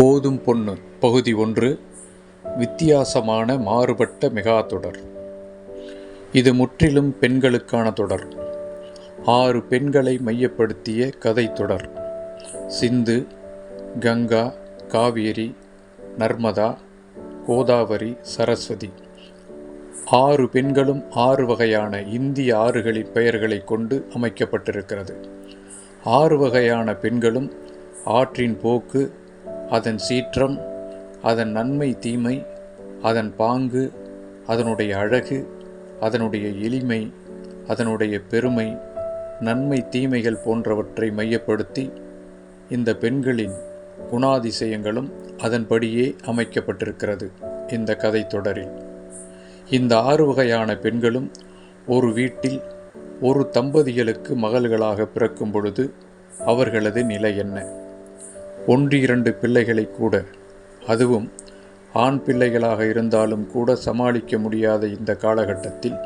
போதும் பொண்ணு பகுதி ஒன்று வித்தியாசமான மாறுபட்ட மெகா தொடர். இது முற்றிலும் பெண்களுக்கான தொடர். ஆறு பெண்களை மையப்படுத்திய கதை தொடர். சிந்து கங்கா காவேரி நர்மதா கோதாவரி சரஸ்வதி. ஆறு பெண்களும் ஆறு வகையான இந்திய ஆறுகளின் பெயர்களை கொண்டு அமைக்கப்பட்டிருக்கிறது. ஆறு வகையான பெண்களும் ஆற்றின் போக்கு அதன் சீற்றம் அதன் நன்மை தீமை அதன் பாங்கு அதனுடைய அழகு அதனுடைய எளிமை அதனுடைய பெருமை நன்மை தீமைகள் போன்றவற்றை மையப்படுத்தி இந்த பெண்களின் குணாதிசயங்களும் அதன்படியே அமைக்கப்பட்டிருக்கிறது இந்த கதை தொடரில். இந்த ஆறு வகையான பெண்களும் ஒரு வீட்டில் ஒரு தம்பதிகளுக்கு மகள்களாக பிறக்கும் பொழுது அவர்களது நிலை என்ன? ஒன்று இரண்டு பிள்ளைகளை கூட. அதுவும் ஆண் பிள்ளைகளாக இருந்தாலும் கூட சமாளிக்க முடியாத இந்த காலகட்டத்தில்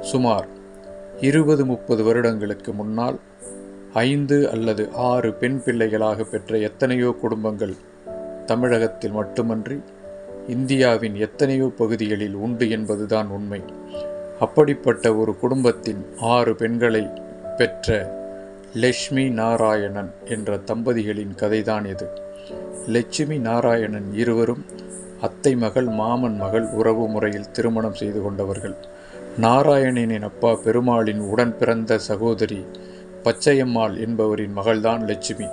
சுமார் இருபது முப்பது வருடங்களுக்கு முன்னால் ஐந்து அல்லது ஆறு பெண் பிள்ளைகளாக பெற்ற எத்தனையோ குடும்பங்கள் தமிழகத்தில் மட்டுமன்றி இந்தியாவின் எத்தனையோ பகுதிகளில் உண்டு என்பதுதான் உண்மை. அப்படிப்பட்ட ஒரு குடும்பத்தின் ஆறு பெண்களை பெற்ற லட்சுமி நாராயணன் என்ற தம்பதிகளின் கதைதான் இது. லட்சுமி நாராயணன் இருவரும் அத்தை மகள் மாமன் மகள் உறவு முறையில் திருமணம் செய்து கொண்டவர்கள். நாராயணனின் அப்பா பெருமாளின் உடன் பிறந்த சகோதரி பச்சையம்மாள் என்பவரின் மகள்தான் லட்சுமி.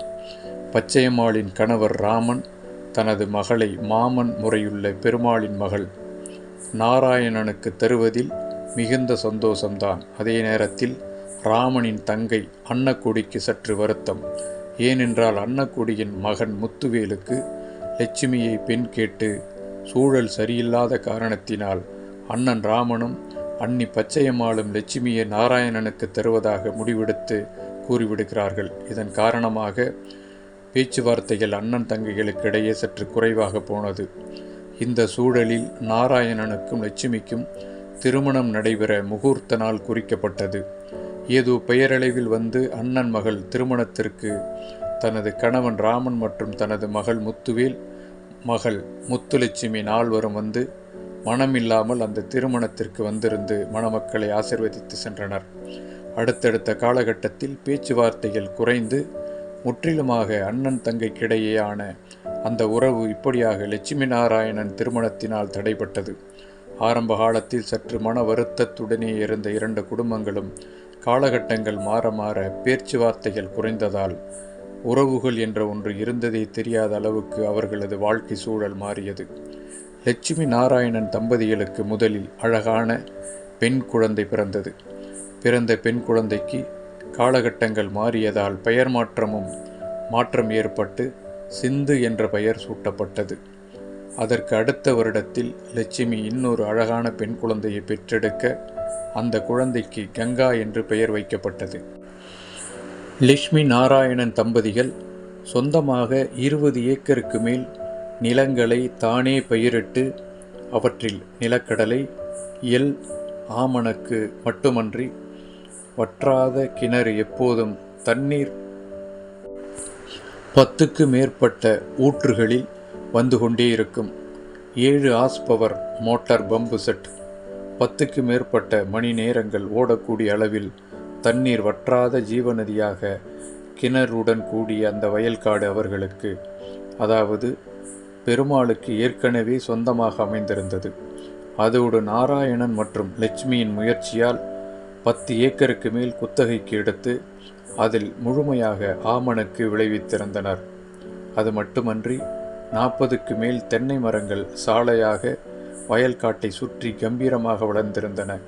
பச்சையம்மாளின் கணவர் ராமன் தனது மகளை மாமன் முறையுள்ள பெருமாளின் மகள் நாராயணனுக்கு தருவதில் மிகுந்த சந்தோஷம்தான். அதே நேரத்தில் ராமனின் தங்கை அன்னக்குடிக்கு சற்று வருத்தம். ஏனென்றால் அன்னக்குடியின் மகன் முத்துவேலுக்கு லட்சுமியை பெண் கேட்டு சூழல் சரியில்லாத காரணத்தினால் அண்ணன் ராமனும் அன்னி பச்சையம்மாளும் லட்சுமியை நாராயணனுக்கு தருவதாக முடிவெடுத்து கூறிவிடுகிறார்கள். இதன் காரணமாக பேச்சுவார்த்தைகள் அண்ணன் தங்கைகளுக்கு இடையே சற்று குறைவாக போனது. இந்த சூழலில் நாராயணனுக்கும் லட்சுமிக்கும் திருமணம் நடைபெற முகூர்த்த நாள் குறிக்கப்பட்டது. ஏதோ பெயரளவில் வந்து அண்ணன் மகள் திருமணத்திற்கு தனது கணவன் ராமன் மற்றும் தனது மகள் முத்துவேல் மகள் முத்துலட்சுமி நால்வரும் வந்து மனமில்லாமல் அந்த திருமணத்திற்கு வந்திருந்து மணமக்களை ஆசிர்வதித்து சென்றனர். அடுத்தடுத்த காலகட்டத்தில் பேச்சுவார்த்தைகள் குறைந்து முற்றிலுமாக அண்ணன் தங்கைக்கிடையேயான அந்த உறவு இப்படியாக லட்சுமி நாராயணன் திருமணத்தினால் தடைப்பட்டது ஆரம்ப காலத்தில் சற்று மன வருத்தத்துடனே இருந்த இரண்டு குடும்பங்களும் காலகட்டங்கள் மாற மாற பேச்சுவார்த்தைகள் குறைந்ததால் உறவுகள் என்ற ஒன்று இருந்ததே தெரியாத அளவுக்கு அவர்களது வாழ்க்கை சூழல் மாறியது. லட்சுமி நாராயணன் தம்பதிகளுக்கு முதலில் அழகான பெண் குழந்தை பிறந்தது. பிறந்த பெண் குழந்தைக்கு காலகட்டங்கள் மாறியதால் பெயர் மாற்றமும் மாற்றம் ஏற்பட்டு சிந்து என்ற பெயர் சூட்டப்பட்டது. அதற்கு அடுத்த வருடத்தில் லட்சுமி இன்னொரு அழகான பெண் குழந்தையை பெற்றெடுக்க அந்த குழந்தைக்கு கங்கா என்று பெயர் வைக்கப்பட்டது. லட்சுமி நாராயணன் தம்பதிகள் சொந்தமாக இருபது ஏக்கருக்கு மேல் நிலங்களை தானே பயிரிட்டு அவற்றில் நிலக்கடலை எல் ஆமணக்கு மட்டுமன்றி வற்றாத கிணறு எப்போதும் தண்ணீர் பத்துக்கு மேற்பட்ட ஊற்றுகளில் வந்து கொண்டே இருக்கும். ஏழு ஆஸ்பவர் மோட்டார் பம்பு செட் பத்துக்கு மேற்பட்ட மணி நேரங்கள் ஓடக்கூடிய அளவில் தண்ணீர் வற்றாத ஜீவநதியாக கிணறுடன் கூடிய அந்த வயல்காடு அவர்களுக்கு அதாவது பெருமாளுக்கு ஏற்கனவே சொந்தமாக அமைந்திருந்தது. அதோடு நாராயணன் மற்றும் லட்சுமியின் முயற்சியால் பத்து ஏக்கருக்கு மேல் குத்தகைக்கு எடுத்து அதில் முழுமையாக ஆமணக்கு விளைவித்திருந்தனர். அது மட்டுமன்றி நாற்பதுக்கு மேல் தென்னை மரங்கள் சாலையாக வயல்காட்டை சுற்றி கம்பீரமாக வளர்ந்திருந்தன.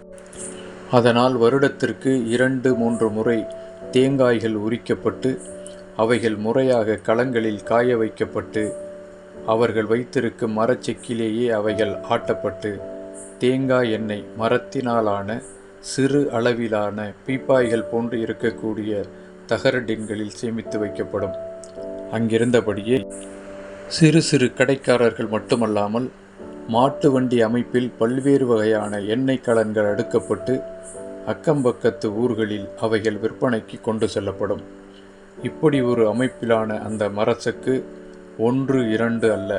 அதனால் வருடத்திற்கு இரண்டு மூன்று முறை தேங்காய்கள் உரிக்கப்பட்டு அவைகள் முறையாக களங்களில் காய வைக்கப்பட்டு அவர்கள் வைத்திருக்கும் மரச்செக்கிலேயே அவைகள் ஆட்டப்பட்டு தேங்காய் எண்ணெய் மரத்தினாலான சிறு அளவிலான பீப்பாய்கள் போன்று இருக்கக்கூடிய தகர டின்களில் சேமித்து வைக்கப்படும். அங்கிருந்தபடியே சிறு சிறு கடைக்காரர்கள் மட்டுமல்லாமல் மாட்டு வண்டி அமைப்பில் பல்வேறு வகையான எண்ணெய் கலன்கள் அடுக்கப்பட்டு அக்கம்பக்கத்து ஊர்களில் அவைகள் விற்பனைக்கு கொண்டு செல்லப்படும். இப்படி ஒரு அமைப்பிலான அந்த மரச்சக்கு ஒன்று இரண்டு அல்ல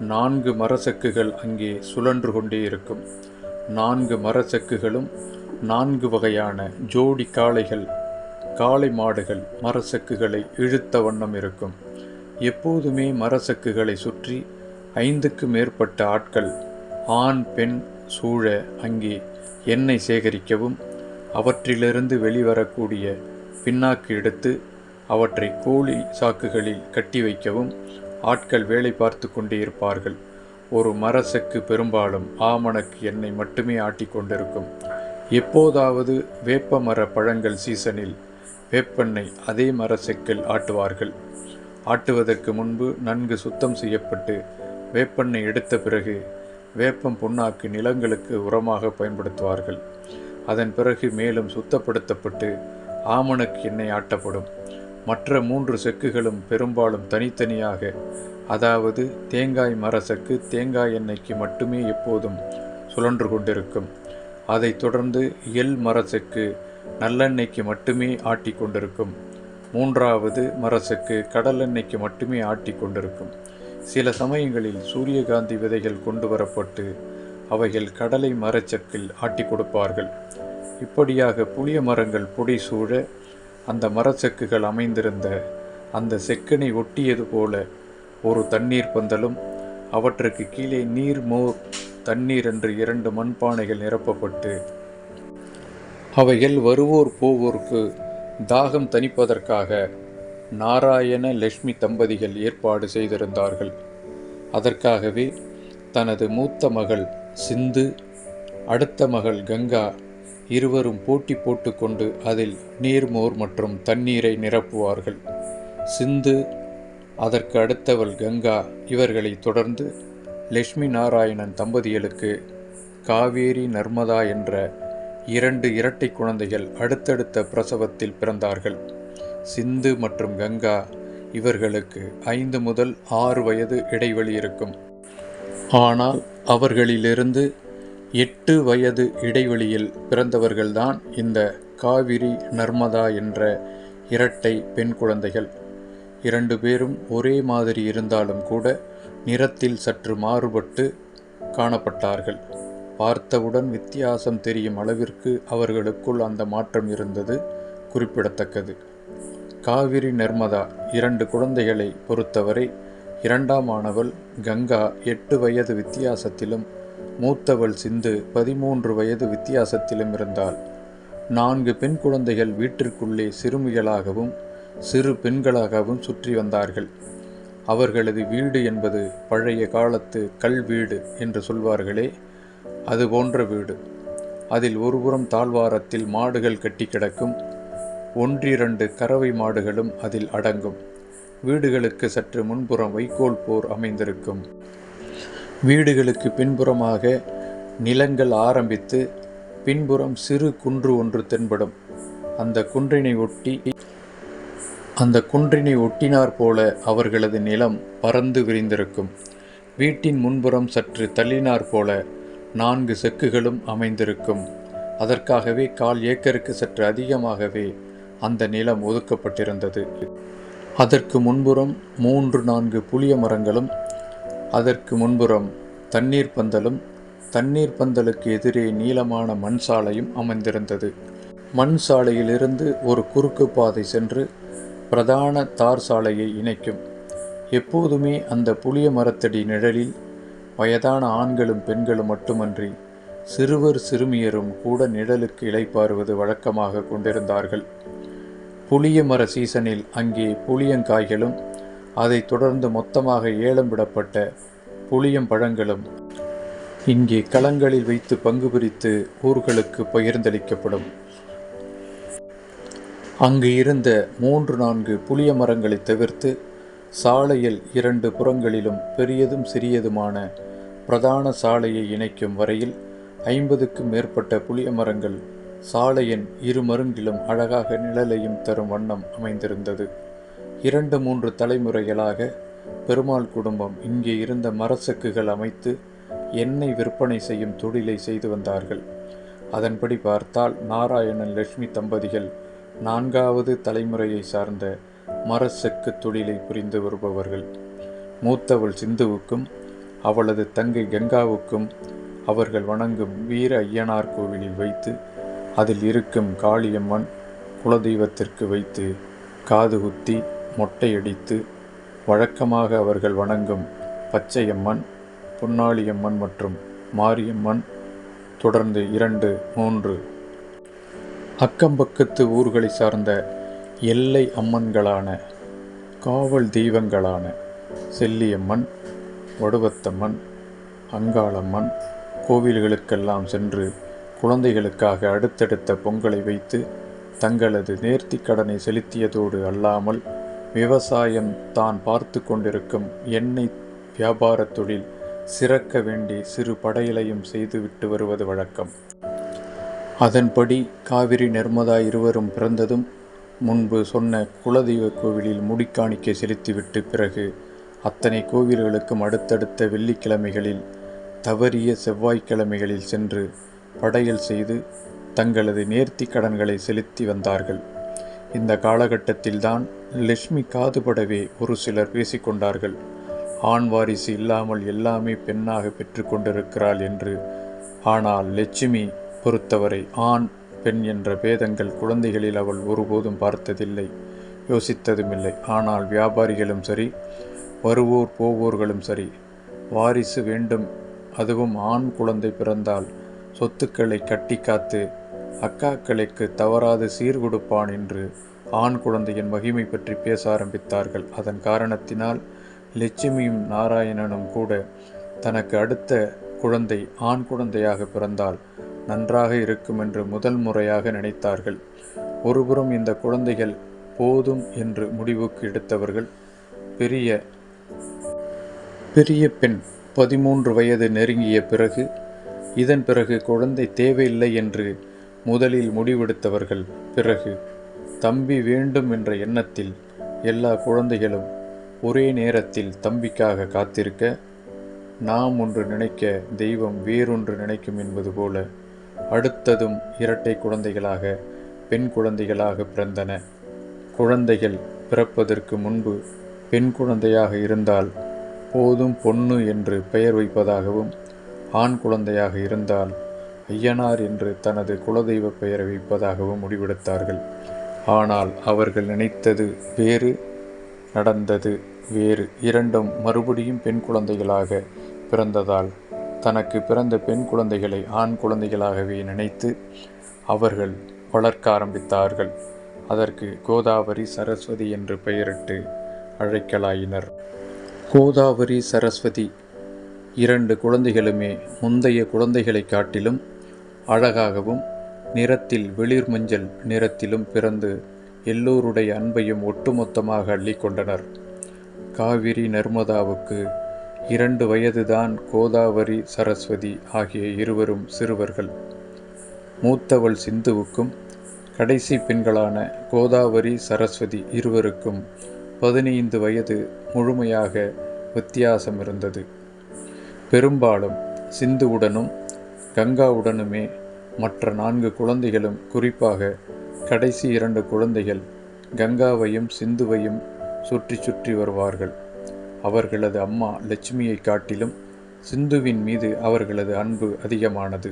நான்கு மரச்சக்குகள் அங்கே சுழன்று கொண்டே இருக்கும். நான்கு மரச்சக்குகளும் நான்கு வகையான ஜோடி காளைகள் காளை மாடுகள் மரச்சக்குகளை இழுத்த வண்ணம் இருக்கும். எப்போதுமே மரச்சக்குகளை சுற்றி ஐந்துக்கு மேற்பட்ட ஆட்கள் ஆண் பெண் சூழ அங்கே எண்ணெய் சேகரிக்கவும் அவற்றிலிருந்து வெளிவரக்கூடிய பின்னாக்கு எடுத்து அவற்றை கோழி சாக்குகளில் கட்டி வைக்கவும் ஆட்கள் வேலை பார்த்து கொண்டே இருப்பார்கள். ஒரு மரசக்கு பெரும்பாலும் ஆமணக்கு எண்ணெய் மட்டுமே ஆட்டிக் கொண்டிருக்கும். எப்போதாவது வேப்ப மர பழங்கள் சீசனில் வேப்பெண்ணெய் அதே மரச்செக்கில் ஆட்டுவார்கள். ஆட்டுவதற்கு முன்பு நன்கு சுத்தம் செய்யப்பட்டு வேப்பெண்ணை எடுத்த பிறகு வேப்பம் புண்ணாக்கு நிலங்களுக்கு உரமாக பயன்படுத்துவார்கள். அதன் பிறகு மேலும் சுத்தப்படுத்தப்பட்டு ஆமணக்கு எண்ணெய் ஆட்டப்படும். மற்ற மூன்று செக்குகளும் பெரும்பாலும் தனித்தனியாக அதாவது தேங்காய் மரசக்கு தேங்காய் எண்ணெய்க்கு மட்டுமே எப்போதும் சுழன்று கொண்டிருக்கும். அதைத் தொடர்ந்து எள் மரச்செக்கு நல்லெண்ணெய்க்கு மட்டுமே ஆட்டி கொண்டிருக்கும். மூன்றாவது மரசெக்கு கடலெண்ணெய்க்கு மட்டுமே ஆட்டி கொண்டிருக்கும். சில சமயங்களில் சூரியகாந்தி விதைகள் கொண்டு வரப்பட்டு அவைகள் கடலை மரச்சக்கில் ஆட்டி கொடுப்பார்கள். இப்படியாக புளிய மரங்கள் பொடி சூழ அந்த மரச்சக்குகள் அமைந்திருந்த அந்த செக்கனை ஒட்டியது போல ஒரு தண்ணீர் பந்தலும் அவற்றுக்கு கீழே நீர் மோர் தண்ணீர் என்று இரண்டு மண்பானைகள் நிரப்பப்பட்டு அவைகள் வருவோர் போவோருக்கு தாகம் தணிப்பதற்காக நாராயண லட்சுமி தம்பதிகள் ஏற்பாடு செய்திருந்தார்கள். அதற்காகவே தனது மூத்த மகள் சிந்து அடுத்த மகள் கங்கா இருவரும் போட்டி போட்டுக்கொண்டு அதில் நீர்மோர் மற்றும் தண்ணீரை நிரப்புவார்கள். சிந்து அதற்கு அடுத்தவள் கங்கா இவர்களை தொடர்ந்து லட்சுமி நாராயணன் தம்பதிகளுக்கு காவேரி நர்மதா என்ற இரண்டு இரட்டை குழந்தைகள் அடுத்தடுத்த பிரசவத்தில் பிறந்தார்கள். சிந்து மற்றும் கங்கா இவர்களுக்கு ஐந்து முதல் ஆறு வயது இடைவெளி இருக்கும். ஆனால் அவர்களிலிருந்து எட்டு வயது இடைவெளியில் பிறந்தவர்கள்தான் இந்த காவிரி நர்மதா என்ற இரட்டை பெண் குழந்தைகள். இரண்டு பேரும் ஒரே மாதிரி இருந்தாலும் கூட நிறத்தில் சற்று மாறுபட்டு காணப்பட்டார்கள். பார்த்தவுடன் வித்தியாசம் தெரியும் அளவிற்கு அவர்களுக்குள் அந்த மாற்றம் இருந்தது குறிப்பிடத்தக்கது. காவிரி நர்மதா இரண்டு குழந்தைகளை பொறுத்தவரை இரண்டாம் ஆனவள் கங்கா எட்டு வயது வித்தியாசத்திலும் மூத்தவள் சிந்து பதிமூன்று வயது வித்தியாசத்திலும் இருந்தாள். நான்கு பெண் குழந்தைகள் வீட்டிற்குள்ளே சிறுமிகளாகவும் சிறு பெண்களாகவும் சுற்றி வந்தார்கள். அவர்களது வீடு என்பது பழைய காலத்து கல் வீடு என்று சொல்வார்களே அது போன்ற வீடு. அதில் ஒருபுறம் தாழ்வாரத்தில் மாடுகள் கட்டி கிடக்கும் ஒன்றிரண்டு கறவை மாடுகளும் அதில் அடங்கும். வீடுகளுக்கு சற்று முன்புறம் வைக்கோல் போர் அமைந்திருக்கும். வீடுகளுக்கு பின்புறமாக நிலங்கள் ஆரம்பித்து பின்புறம் சிறு குன்று ஒன்று தென்படும். அந்த குன்றினை ஒட்டி அந்த குன்றினை ஒட்டினார் போல அவர்களது நிலம் பறந்து விரிந்திருக்கும். வீட்டின் முன்புறம் சற்று தள்ளினார் போல நான்கு செக்குகளும் அமைந்திருக்கும். அதற்காகவே கால் ஏக்கருக்கு சற்று அதிகமாகவே அந்த நிலம் ஒதுக்கப்பட்டிருந்தது. அதற்கு முன்புறம் மூன்று நான்கு புளிய மரங்களும் அதற்கு முன்புறம் தண்ணீர் பந்தலும் தண்ணீர் பந்தலுக்கு எதிரே நீளமான மண் சாலையும் அமைந்திருந்தது. மண் சாலையிலிருந்து ஒரு குறுக்கு பாதை சென்று பிரதான தார் சாலையை இணைக்கும். எப்போதுமே அந்த புளிய மரத்தடி நிழலில் வயதான ஆண்களும் பெண்களும் மட்டுமன்றி சிறுவர் சிறுமியரும் கூட நிழலுக்கு இளைப்பாறுவது வழக்கமாக கொண்டிருந்தார்கள். புளிய மர சீசனில் அங்கே புளியங்காய்களும் அதை தொடர்ந்து மொத்தமாக ஏலம் விடப்பட்ட புளியம் பழங்களும் இங்கே களங்களில் வைத்து பங்கு பிரித்து ஊர்களுக்கு பகிர்ந்தளிக்கப்படும். அங்கு இருந்த மூன்று நான்கு புளிய மரங்களை தவிர்த்து சாலையில் இரண்டு புறங்களிலும் பெரியதும் சிறியதுமான பிரதான சாலையை இணைக்கும் வரையில் ஐம்பதுக்கும் மேற்பட்ட புளிய மரங்கள் சாலையின் இரு மருங்கிலும் அழகாக நிழலையும் தரும் வண்ணம் அமைந்திருந்தது. இரண்டு மூன்று தலைமுறைகளாக பெருமாள் குடும்பம் இங்கே இருந்த மரச்சக்குகள் அமைத்து எண்ணெய் விற்பனை செய்யும் தொழிலை செய்து வந்தார்கள். அதன்படி பார்த்தால் நாராயணன் லட்சுமி தம்பதிகள் நான்காவது தலைமுறையை சார்ந்த மரச்செக்கு தொழிலை புரிந்து வருபவர்கள். மூத்தவள் சிந்துவுக்கும் அவளது தங்கை கங்காவுக்கும் அவர்கள் வணங்கும் வீர ஐயனார் கோவிலில் வைத்து அதில் இருக்கும் காளியம்மன் குலதெய்வத்திற்கு வைத்து காது குத்தி மொட்டையடித்து வழக்கமாக அவர்கள் வணங்கும் பச்சையம்மன் பொன்னாளியம்மன் மற்றும் மாரியம்மன் தொடர்ந்து இரண்டு மூன்று. அக்கம்பக்கத்து ஊர்களை சார்ந்த எல்லை அம்மன்களான காவல் தெய்வங்களான செல்லியம்மன் வடுவத்தம்மன் அங்காளம்மன் கோவில்களுக்கெல்லாம் சென்று குழந்தைகளுக்காக அடுத்தடுத்த பொங்கலை வைத்து தங்களது நேர்த்தி கடனை செலுத்தியதோடு அல்லாமல் விவசாயம் தான் பார்த்து கொண்டிருக்கும் எண்ணெய் வியாபாரத் தொழில் சிறக்க வேண்டி சிறு படையலையும் செய்துவிட்டு வருவது வழக்கம். அதன்படி காவிரி நர்மதா இருவரும் பிறந்ததும் முன்பு சொன்ன குலதெய்வ கோவிலில் முடிக்காணிக்கை செலுத்திவிட்டு பிறகு அத்தனை கோவில்களுக்கும் அடுத்தடுத்த வெள்ளிக்கிழமைகளில் தவறிய செவ்வாய்க்கிழமைகளில் சென்று படையல் செய்து தங்களது நேர்த்தி கடன்களை செலுத்தி வந்தார்கள். இந்த காலகட்டத்தில்தான் லட்சுமி காதுபடவே ஒரு சிலர் பேசிக்கொண்டார்கள். ஆண் வாரிசு இல்லாமல் எல்லாமே பெண்ணாக பெற்றுக்கொண்டிருக்கிறாள் என்று. ஆனால் லட்சுமி பொறுத்தவரை ஆண் பெண் என்ற பேதங்கள் குழந்தைகளில் அவள் ஒருபோதும் பார்த்ததில்லை யோசித்ததுமில்லை. ஆனால் வியாபாரிகளும் சரி வருவோர் போவோர்களும் சரி வாரிசு வேண்டும் அதுவும் ஆண் குழந்தை பிறந்தால் சொத்துக்களை கட்டி காத்து அக்காக்களுக்கு தவறாது சீர்கொடுப்பான் என்று ஆண் குழந்தையின் மகிமை பற்றி பேச ஆரம்பித்தார்கள். அதன் காரணத்தினால் லட்சுமியும் நாராயணனும் கூட தனக்கு அடுத்த குழந்தை ஆண் குழந்தையாக பிறந்தால் நன்றாக இருக்கும் என்று முதல் முறையாக நினைத்தார்கள். ஒருபுறம் இந்த குழந்தைகள் போதும் என்று முடிவுக்கு எடுத்தவர்கள் பெரிய பெரிய பெண் பதிமூன்று வயது நெருங்கிய பிறகு இதன் பிறகு குழந்தை தேவையில்லை என்று முதலில் முடிவெடுத்தவர்கள் பிறகு தம்பி வேண்டும் என்ற எண்ணத்தில் எல்லா குழந்தைகளும் ஒரே நேரத்தில் தம்பிக்காக காத்திருக்க நாம் ஒன்று நினைக்க தெய்வம் வேறொன்று நினைக்கும் என்பது போல அடுத்ததும் இரட்டை குழந்தைகளாக பெண் குழந்தைகளாக பிறந்தன. குழந்தைகள் பிறப்பதற்கு முன்பு பெண் குழந்தையாக இருந்தால் போதும் பொண்ணு என்று பெயர் வைப்பதாகவும் ஆண் குழந்தையாக இருந்தால் ஐயனார் என்று தனது குலதெய்வ பெயரை வைப்பதாகவும் முடிவெடுத்தார்கள். ஆனால் அவர்கள் நினைத்தது வேறு நடந்தது வேறு. இரண்டும் மறுபடியும் பெண் குழந்தைகளாக பிறந்ததால் தனக்கு பிறந்த பெண் குழந்தைகளை ஆண் குழந்தைகளாகவே நினைத்து அவர்கள் வளர்க்க ஆரம்பித்தார்கள். அதற்கு கோதாவரி சரஸ்வதி என்று பெயரிட்டு அழைக்கலாயினர். கோதாவரி சரஸ்வதி. இரண்டு குழந்தைகளுமே முந்தைய குழந்தைகளைக் காட்டிலும் அழகாகவும் நிறத்தில் வெளிர் மஞ்சள் நிறத்திலும் பிறந்து எல்லோருடைய அன்பையும் ஒட்டுமொத்தமாக அள்ளிக்கொண்டனர் காவிரி நர்மதாவுக்கு இரண்டு வயதுதான் கோதாவரி சரஸ்வதி ஆகிய இருவரும் சிறுவர்கள். மூத்தவள் சிந்துவுக்கும் கடைசி பெண்களான கோதாவரி சரஸ்வதி இருவருக்கும் பதினைந்து வயது முழுமையாக வித்தியாசம் இருந்தது பெரும்பாலும் சிந்துவுடனும் கங்காவுடனுமே மற்ற நான்கு குழந்தைகளும் குறிப்பாக கடைசி இரண்டு குழந்தைகள் கங்காவையும் சிந்துவையும் சுற்றி சுற்றி வருவார்கள். அவர்களது அம்மா லட்சுமியை காட்டிலும் சிந்துவின் மீது அவர்களது அன்பு அதிகமானது.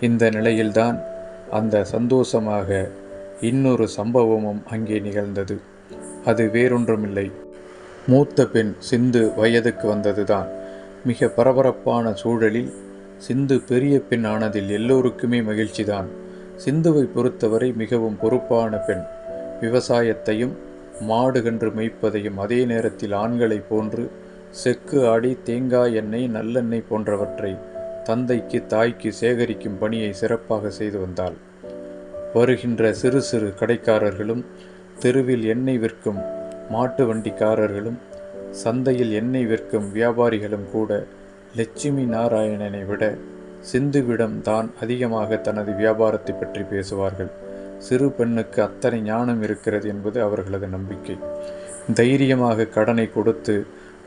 இந்த நிலையில்தான் அந்த சந்தோஷமாக இன்னொரு சம்பவமும் அங்கே நிகழ்ந்தது. அது வேறொன்றுமில்லை. மூத்த பெண் சிந்து வயதுக்கு வந்ததுதான். மிக பரபரப்பான சூழலில் சிந்து பெரிய பெண் ஆனதில் எல்லோருக்குமே மகிழ்ச்சிதான். சிந்துவை பொறுத்தவரை மிகவும் பொறுப்பான பெண். விவசாயத்தையும் மாடு கன்று மேய்ப்பதையும் அதே நேரத்தில் ஆண்களைப் போன்று செக்கு ஆடி தேங்காய் எண்ணெய் நல்லெண்ணெய் போன்றவற்றை தந்தைக்கு தாய்க்கு சேகரிக்கும் பணியை சிறப்பாக செய்து வந்தாள். வருகின்ற சிறு சிறு கடைக்காரர்களும் தெருவில் எண்ணெய் விற்கும் மாட்டு வண்டிக்காரர்களும் சந்தையில் எண்ணெய் விற்கும் வியாபாரிகளும் கூட லட்சுமி நாராயணனை விட சிந்துவிடம் தான் அதிகமாக தனது வியாபாரத்தை பற்றி பேசுவார்கள். சிறு பெண்ணுக்கு அத்தனை ஞானம் இருக்கிறது என்பது அவர்களது நம்பிக்கை. தைரியமாக கடனை கொடுத்து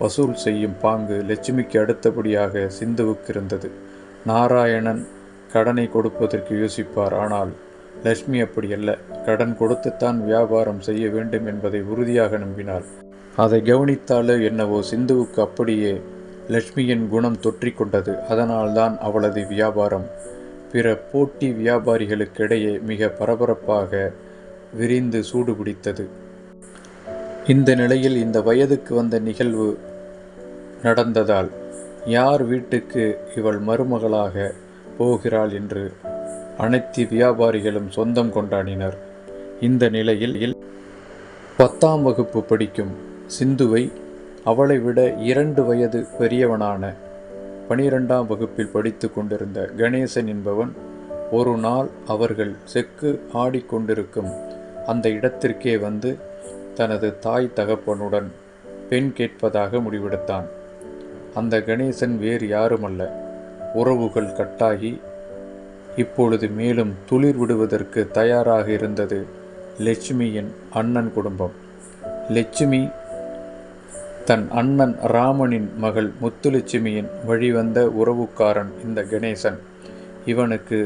வசூல் செய்யும் பாங்கு லட்சுமிக்கு அடுத்தபடியாக சிந்துவுக்கு இருந்தது. நாராயணன் கடனை கொடுப்பதற்கு யோசிப்பார் ஆனால் லட்சுமி அப்படியல்ல கடன் கொடுத்துத்தான் வியாபாரம் செய்ய வேண்டும் என்பதை உறுதியாக நம்பினாள். அதை கவனித்தாலோ என்னவோ சிந்துவுக்கு அப்படியே லட்சுமியின் குணம் தொற்றிக்கொண்டது அதனால்தான் அவளது வியாபாரம். பிற போட்டி வியாபாரிகளுக்கிடையே மிக பரபரப்பாக விரிந்து சூடுபிடித்தது. இந்த நிலையில் இந்த வயதுக்கு வந்த நிகழ்வு நடந்ததால் யார் வீட்டுக்கு இவள் மருமகளாக போகிறாள் என்று அனைத்து வியாபாரிகளும் சொந்தம் கொண்டாடினர். இந்த நிலையில் பத்தாம் வகுப்பு படிக்கும் சிந்துவை அவளை விட இரண்டு வயது பெரியவனான பனிரெண்டாம் வகுப்பில் படித்து கொண்டிருந்த கணேசன் என்பவன் ஒரு நாள் அவர்கள் செக்கு ஆடிக்கொண்டிருக்கும் அந்த இடத்திற்கே வந்து தனது தாய் தகப்பனுடன் பெண் கேட்பதாக முடிவெடுத்தான். அந்த கணேசன் வேறு யாருமல்ல. உறவுகள் கட்டாகி இப்பொழுது மேலும் துளிர் விடுவதற்கு தயாராக இருந்தது லட்சுமியின் அண்ணன் குடும்பம். லட்சுமி தன் அண்ணன் ராமனின் மகள் முத்துலட்சுமியின் வழிவந்த உறவுக்காரன் இந்த கணேசன். இவனுக்கு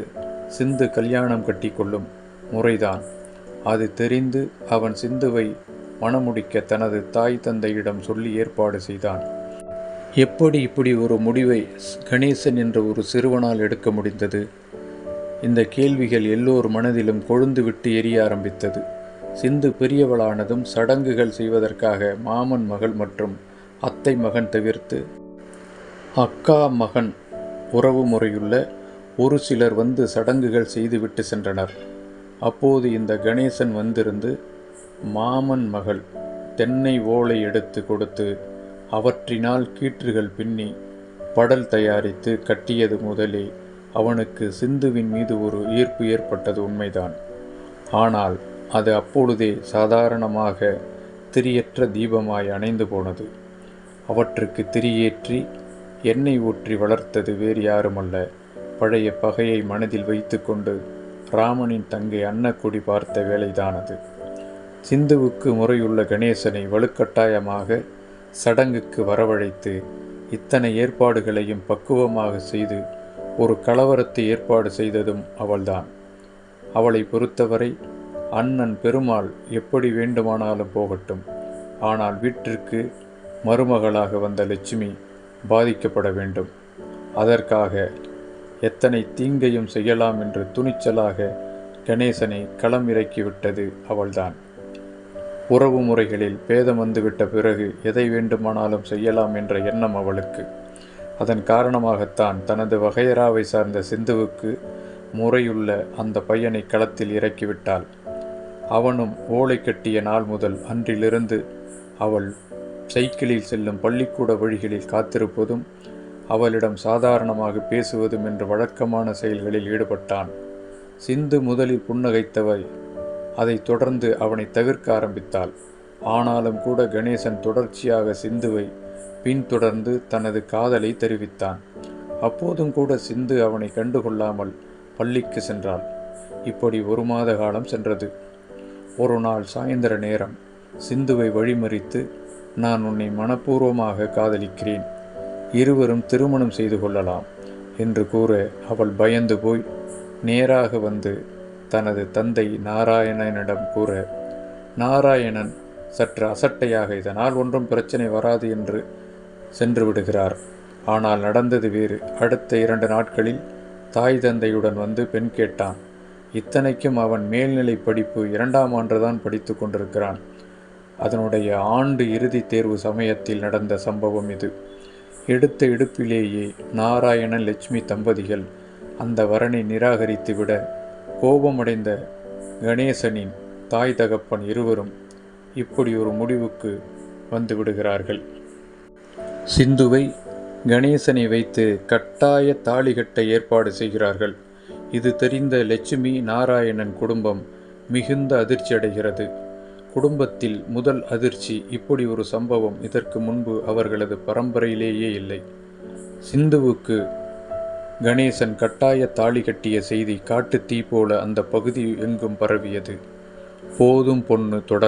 சிந்து கல்யாணம் கட்டிக்கொள்ளும் முறைதான். அது தெரிந்து அவன் சிந்துவை மணமுடிக்க தனது தாய் தந்தையிடம் சொல்லி ஏற்பாடு செய்தான். எப்படி இப்படி ஒரு முடிவை கணேசன் என்ற ஒரு சிறுவனால் எடுக்க முடிந்தது? இந்த கேள்விகள் எல்லோர் மனதிலும் கொழுந்துவிட்டு எரிய ஆரம்பித்தது. சிந்து பெரியவளானதும் சடங்குகள் செய்வதற்காக மாமன் மகள் மற்றும் அத்தை மகன் தவிர்த்து அக்கா மகன் உறவு முறையுள்ள ஒரு சிலர் வந்து சடங்குகள் செய்துவிட்டு சென்றனர். அப்போது இந்த கணேசன் வந்திருந்து மாமன் மகள் தென்னை ஓலை எடுத்து கொடுத்து அவற்றினால் கீற்றுகள் பின்னி படல் தயாரித்து கட்டியது முதலே. அவனுக்கு சிந்துவின் மீது ஒரு ஈர்ப்பு ஏற்பட்டது உண்மைதான். ஆனால் அது அப்பொழுதே சாதாரணமாக திரியற்ற தீபமாய் அணைந்து போனது. அவற்றுக்கு திரியேற்றி எண்ணெய் ஊற்றி வளர்த்தது வேறு யாருமல்ல. பழைய பகையை மனதில் வைத்துக்கொண்டு ராமனின் தங்கை அன்னக்குடி பார்த்த வேலைதானது. சிந்துவுக்கு முறையுள்ள கணேசனை வலுக்கட்டாயமாக சடங்குக்கு வரவழைத்து இத்தனை ஏற்பாடுகளையும் பக்குவமாக செய்து ஒரு கலவரத்தை ஏற்பாடு செய்ததும் அவள்தான். அவளை பொறுத்தவரை அண்ணன் பெருமாள் எப்படி வேண்டுமானாலும் போகட்டும். ஆனால் வீட்டிற்கு மருமகளாக வந்த லட்சுமி பாதிக்கப்பட வேண்டும். அதற்காக எத்தனை தீங்கையும் செய்யலாம் என்று துணிச்சலாக கணேசனை களம் இறக்கிவிட்டது அவள்தான். உறவு முறைகளில் பேதம் வந்துவிட்ட பிறகு எதை வேண்டுமானாலும் செய்யலாம் என்ற எண்ணம் அவளுக்கு. அதன் காரணமாகத்தான் தனது வகையராவை சார்ந்த சிந்துவுக்கு முறையுள்ள அந்த பையனை களத்தில் இறக்கிவிட்டாள். அவனும் ஓலை கட்டிய நாள் முதல் அன்றிலிருந்து அவள் சைக்கிளில் செல்லும் பள்ளிக்கூட வழிகளில் காத்திருப்பதும் அவளிடம் சாதாரணமாக பேசுவதும் என்று வழக்கமான செயல்களில் ஈடுபட்டான். சிந்து முதலில் புன்னகைத்தவை அதைத் தொடர்ந்து அவனை தவிர்க்க ஆரம்பித்தாள். ஆனாலும் கூட கணேசன் தொடர்ச்சியாக சிந்துவை பின்தொடர்ந்து தனது காதலை தெரிவித்தான். அப்போதும் கூட சிந்து அவனை கண்டுகொள்ளாமல் பள்ளிக்கு சென்றாள். இப்படி ஒரு மாத காலம் சென்றது. ஒரு நாள் சாயந்தர நேரம் சிந்துவை வழிமறித்து நான் உன்னை மனப்பூர்வமாக காதலிக்கிறேன். இருவரும் திருமணம் செய்து கொள்ளலாம் என்று கூற அவள் பயந்து போய் நேராக வந்து தனது தந்தை நாராயணனிடம் கூற நாராயணன் சற்று அசட்டையாக இதனால் ஒன்றும் பிரச்சனை வராது என்று சென்று விடுகிறார். ஆனால் நடந்தது வேறு. அடுத்த இரண்டு நாட்களில் தாய் தந்தையுடன் வந்து பெண் கேட்டான். இத்தனைக்கும் அவன் மேல்நிலை படிப்பு இரண்டாம் ஆண்டுதான் படித்து கொண்டிருக்கிறான். அதனுடைய ஆண்டு இறுதி தேர்வு சமயத்தில் நடந்த சம்பவம் இது. எடுத்த இடுப்பிலேயே நாராயணன் லட்சுமி தம்பதிகள் அந்த வரனை நிராகரித்துவிட கோபமடைந்த கணேசனின் தாய் தகப்பன் இருவரும் இப்படி ஒரு முடிவுக்கு வந்துவிடுகிறார்கள் சிந்துவை கணேசனை வைத்து கட்டாய தாலிகட்ட ஏற்பாடு செய்கிறார்கள். இது தெரிந்த லட்சுமி நாராயணன் குடும்பம் மிகுந்த அதிர்ச்சி அடைகிறது. குடும்பத்தில் முதல் அதிர்ச்சி இப்படி ஒரு சம்பவம். இதற்கு முன்பு அவர்களது பரம்பரையிலேயே இல்லை. சிந்துவுக்கு கணேசன் கட்டாய தாலி கட்டிய செய்தி காட்டு தீ போல அந்த பகுதி எங்கும் பரவியது. போதும் பொண்ணு தொடர்